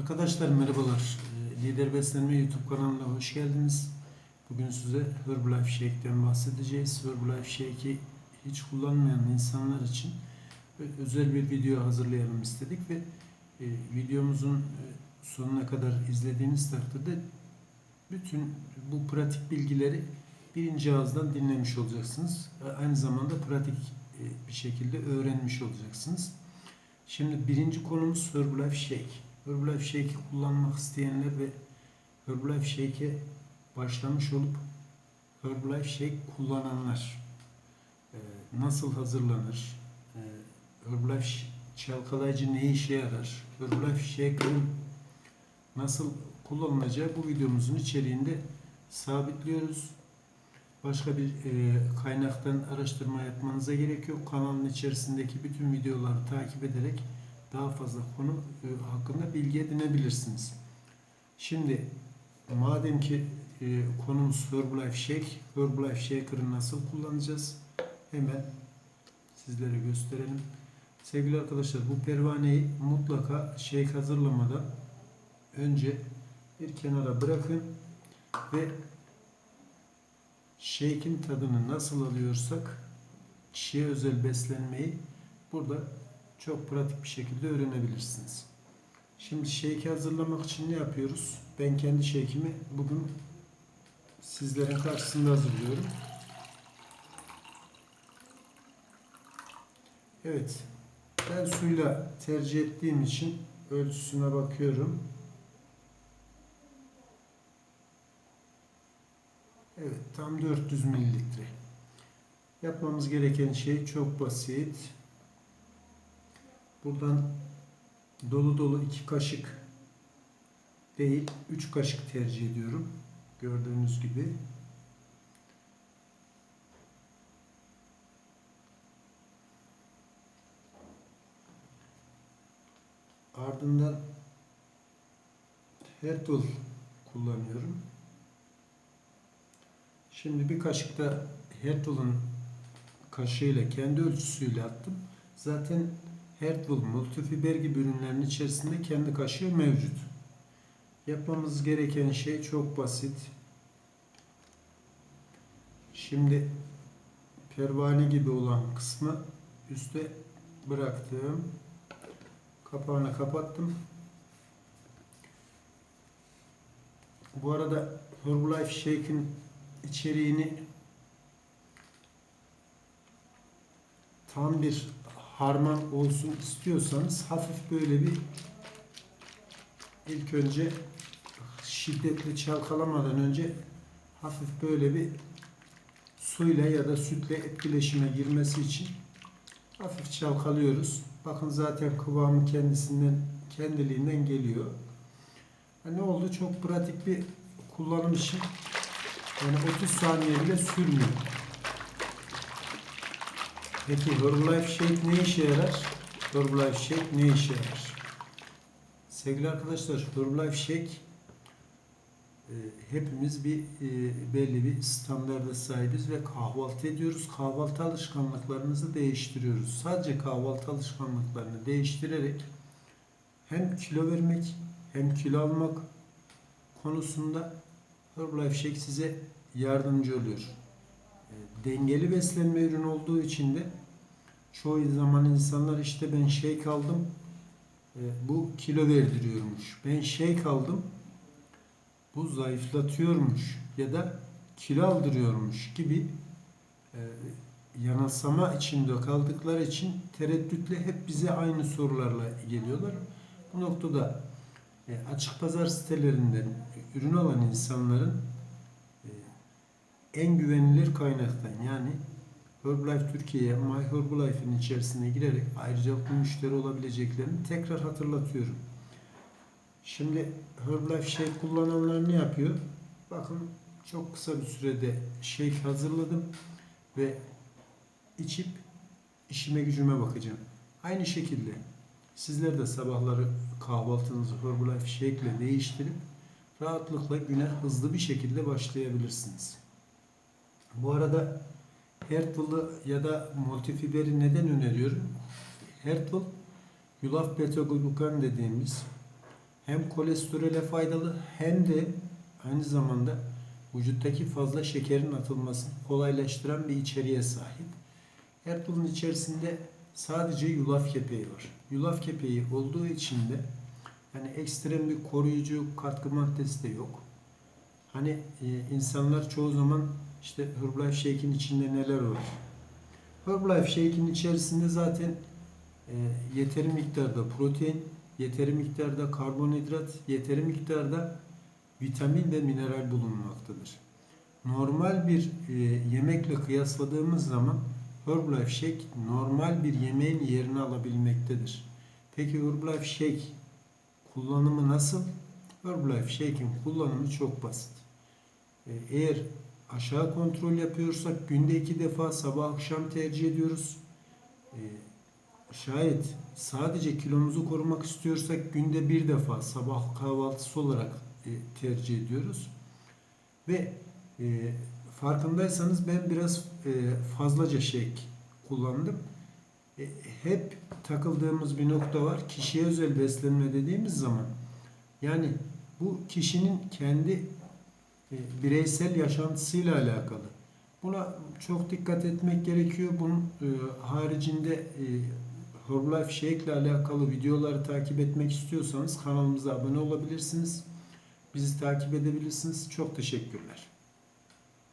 Arkadaşlar merhabalar. Ee, Lider Beslenme YouTube kanalına hoş geldiniz. Bugün size Herbalife Shake'ten bahsedeceğiz. Herbalife Shake'i hiç kullanmayan insanlar için özel bir video hazırlayalım istedik ve e, videomuzun e, sonuna kadar izlediğiniz takdirde bütün bu pratik bilgileri birinci ağızdan dinlemiş olacaksınız. Aynı zamanda pratik e, bir şekilde öğrenmiş olacaksınız. Şimdi birinci konumuz Herbalife Shake. Herbalife Shake'i kullanmak isteyenler ve Herbalife Shake'e başlamış olup Herbalife Shake kullananlar e, nasıl hazırlanır? E, Herbalife çalkalayıcı ne işe yarar? Herbalife Shake'ın nasıl kullanılacağı bu videomuzun içeriğinde sabitliyoruz. Başka bir e, kaynaktan araştırma yapmanıza gerek yok. Kanalın içerisindeki bütün videoları takip ederek daha fazla konu e, hakkında bilgi edinebilirsiniz. Şimdi madem ki e, konumuz Herbalife Shake, Herbalife Shaker'ı nasıl kullanacağız? Hemen sizlere gösterelim. Sevgili arkadaşlar bu pervaneyi mutlaka shake hazırlamadan önce bir kenara bırakın ve shake'in tadını nasıl alıyorsak kişiye özel beslenmeyi burada çok pratik bir şekilde öğrenebilirsiniz. Şimdi shake'i hazırlamak için ne yapıyoruz? Ben kendi shake'imi bugün sizlerin karşısında hazırlıyorum. Evet. Ben suyla tercih ettiğim için ölçüsüne bakıyorum. Evet, tam 400 mililitre. Yapmamız gereken şey çok basit. Buradan dolu dolu iki kaşık değil, üç kaşık tercih ediyorum. Gördüğünüz gibi. Ardından Hertul kullanıyorum. Şimdi bir kaşık da Hertul'un kaşığıyla kendi ölçüsüyle attım. Zaten Hertul multifiber gibi ürünlerin içerisinde kendi kaşığı mevcut. Yapmamız gereken şey çok basit. Şimdi pervane gibi olan kısmı üste bıraktım. Kapağını kapattım. Bu arada Herbalife Shake'in içeriğini tam bir harman olsun istiyorsanız hafif böyle bir ilk önce şiddetli çalkalamadan önce hafif böyle bir suyla ya da sütle etkileşime girmesi için hafif çalkalıyoruz. Bakın zaten kıvamı kendisinden kendiliğinden geliyor. Ha, ne oldu? Çok pratik bir kullanım için yani 30 saniye bile sürmüyor. Peki Herbalife Shake ne işe yarar? Herbalife Shake ne işe yarar? Sevgili arkadaşlar Herbalife Shake e, hepimiz bir e, belli bir standarda sahibiz ve kahvaltı ediyoruz. Kahvaltı alışkanlıklarımızı değiştiriyoruz. Sadece kahvaltı alışkanlıklarını değiştirerek hem kilo vermek hem kilo almak konusunda Herbalife Shake size yardımcı oluyor. Dengeli beslenme ürünü olduğu için de çoğu zaman insanlar işte ben shake aldım e, bu kilo verdiriyormuş. Ben shake aldım bu zayıflatıyormuş ya da kilo aldırıyormuş gibi e, yanılsama içinde kaldıkları için tereddütle hep bize aynı sorularla geliyorlar. Bu noktada e, açık pazar sitelerinden ürün alan insanların en güvenilir kaynaktan yani Herbalife Türkiye'ye My Herbalife'in içerisine girerek ayrıcalıklı müşteri olabileceklerini tekrar hatırlatıyorum. Şimdi Herbalife Shake kullananlar ne yapıyor? Bakın çok kısa bir sürede shake hazırladım ve içip işime gücüme bakacağım. Aynı şekilde sizler de sabahları kahvaltınızı Herbalife Shake ile değiştirip rahatlıkla güne hızlı bir şekilde başlayabilirsiniz. Bu arada Hertul'u ya da multifiberi neden öneriyorum? Hertul, yulaf beta glukan dediğimiz hem kolesterole faydalı hem de aynı zamanda vücuttaki fazla şekerin atılmasını kolaylaştıran bir içeriğe sahip. Her bunun içerisinde sadece yulaf kepeği var. Yulaf kepeği olduğu için de yani ekstrem bir koruyucu katkı maddesi de yok. Hani e, insanlar çoğu zaman işte Herbalife Shake'in içinde neler var? Herbalife Shake'in içerisinde zaten e, yeteri miktarda protein, yeteri miktarda karbonhidrat, yeteri miktarda vitamin ve mineral bulunmaktadır. Normal bir e, yemekle kıyasladığımız zaman Herbalife Shake normal bir yemeğin yerini alabilmektedir. Peki Herbalife Shake kullanımı nasıl? Herbalife Shake'in kullanımı çok basit. E, eğer aşağı kontrol yapıyorsak günde iki defa sabah akşam tercih ediyoruz. E, şayet sadece kilomuzu korumak istiyorsak günde bir defa sabah kahvaltısı olarak e, tercih ediyoruz. Ve e, farkındaysanız ben biraz e, fazlaca shake kullandım. E, hep takıldığımız bir nokta var. Kişiye özel beslenme dediğimiz zaman yani bu kişinin kendi bireysel yaşantısıyla alakalı. Buna çok dikkat etmek gerekiyor. Bunun e, haricinde e, Herbalife Shake ile alakalı videoları takip etmek istiyorsanız kanalımıza abone olabilirsiniz. Bizi takip edebilirsiniz. Çok teşekkürler.